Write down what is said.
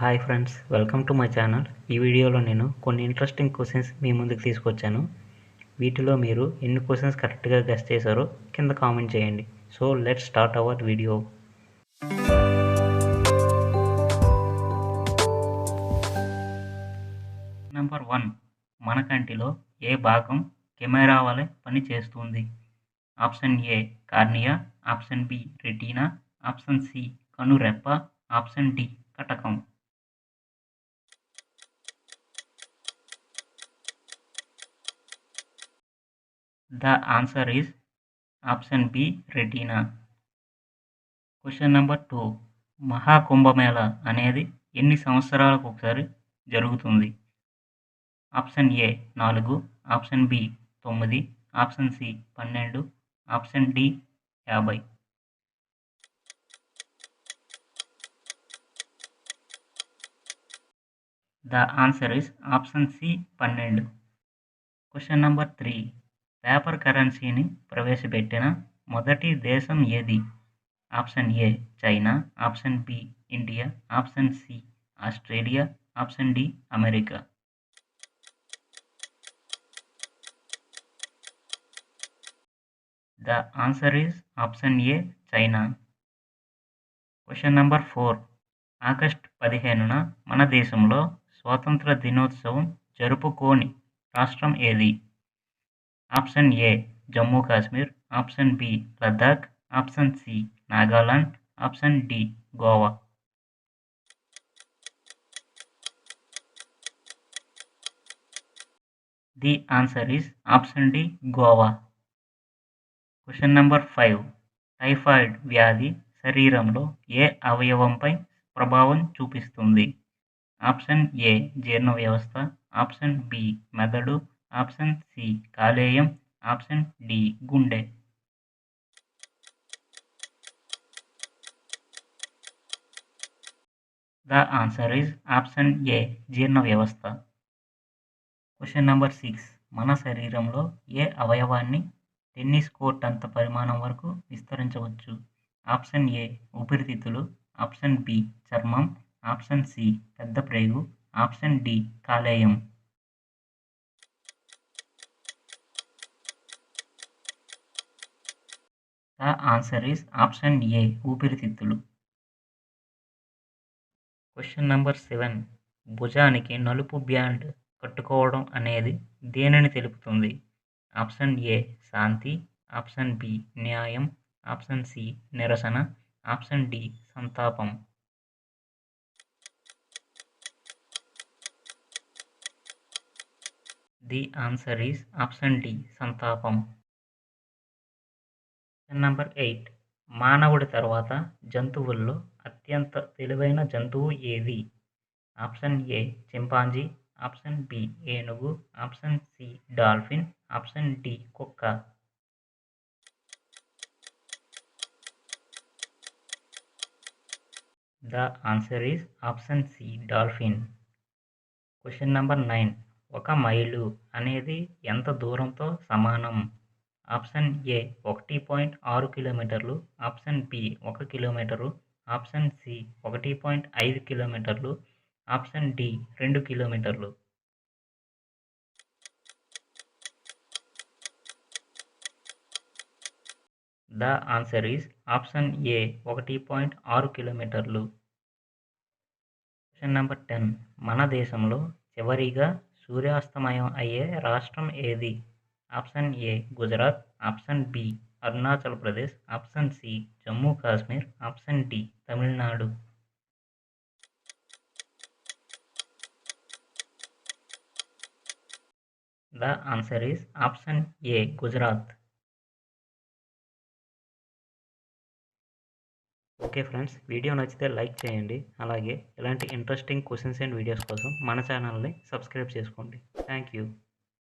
Hi friends welcome to my channel ఈ వీడియోలో నేను కొన్ని ఇంట్రెస్టింగ్ క్వశ్చన్స్ మీ ముందుకు తీసుకొచ్చాను. వీటిలో మీరు ఎన్ని క్వశ్చన్స్ కరెక్ట్గా గెస్ట్ చేశారో కింద కామెంట్ చేయండి. So let start our video number one మన కంటిలో ఏ భాగం కెమెరా వలె పనిచేస్తుంది option A cornea. Option B retina. Option C కనురెప్ప. Option D Katakam. The answer is option B retina question number two Maha Kumbh Mela అనేది ఎన్ని సంవత్సరాలకు ఒకసారి జరుగుతుంది? ఆప్షన్ ఏ నాలుగు. ఆప్షన్ బి తొమ్మిది. ఆప్షన్ సి పన్నెండు. ఆప్షన్ డి యాభై. The answer is option C పన్నెండు. క్వశ్చన్ నెంబర్ త్రీ పేపర్ కరెన్సీని ప్రవేశపెట్టిన మొదటి దేశం ఏది? Option A China. Option B India. Option C Australia. Option D America. The answer is option A China. Question number four. August పదిహేనున మన దేశంలో స్వాతంత్ర దినోత్సవం జరుపుకోని రాష్ట్రం ఏది? Option A Jammu Kashmir. Option B Ladakh. Option C Nagaland. Option D Goa. The answer is option D Goa. Question number five. Typhoid వ్యాధి శరీరంలో ఏ అవయవంపై ప్రభావం చూపిస్తుంది? ఆప్షన్ ఏ జీర్ణ వ్యవస్థ. ఆప్షన్ బి మెదడు. ఆప్షన్ సి కాలేయం. ఆప్షన్ డి గుండె. The answer is option A జీర్ణ వ్యవస్థ. క్వశ్చన్ నెంబర్ సిక్స్ మన శరీరంలో ఏ అవయవాన్ని టెన్నిస్ కోర్ట్ అంత పరిమాణం వరకు విస్తరించవచ్చు? ఆప్షన్ ఏ ఊపిరితిత్తులు. ఆప్షన్ బి చర్మం. ఆప్షన్ సి పెద్ద ప్రేగు. ఆప్షన్ డి కాలేయం. The answer is option A ఊపిరితిత్తులు. క్వశ్చన్ నెంబర్ సెవెన్ భుజానికి నలుపు బ్యాండ్ కట్టుకోవడం అనేది దేనిని తెలుపుతుంది? ఆప్షన్ ఏ శాంతి. ఆప్షన్ బి న్యాయం. ఆప్షన్ సి నిరసన. ఆప్షన్ డి సంతాపం. The answer is option D సంతాపం. నెంబర్ ఎయిట్ మానవుడి తర్వాత జంతువుల్లో అత్యంత తెలివైన జంతువు ఏది? Option A chimpanzee. Option B ఏనుగు. Option C dolphin. Option D కుక్క. The answer is option C dolphin. Question number nine ఒక మైలు అనేది ఎంత దూరంతో సమానం? ఆప్షన్ ఏ ఒకటి పాయింట్ ఆరు కిలోమీటర్లు ఆప్షన్ బి ఒక కిలోమీటరు ఆప్షన్ సి ఒకటి పాయింట్ ఐదు కిలోమీటర్లు ఆప్షన్ డి రెండు కిలోమీటర్లు. The answer is option A ఒకటి పాయింట్ ఆరు కిలోమీటర్లు. Question number ten. మన దేశంలో చివరిగా సూర్యాస్తమయం అయ్యే రాష్ట్రం ఏది? Option A Gujarat option B Arunachal Pradesh option C Jammu Kashmir option D Tamil Nadu. The answer is option A Gujarat. Okay friends video నచ్చితే లైక్ చేయండి. అలాగే ఇలాంటి ఇంట్రెస్టింగ్ క్వశ్చన్స్ అండ్ వీడియోస్ కోసం మన ఛానల్ని సబ్స్క్రైబ్ చేసుకోండి. Thank you.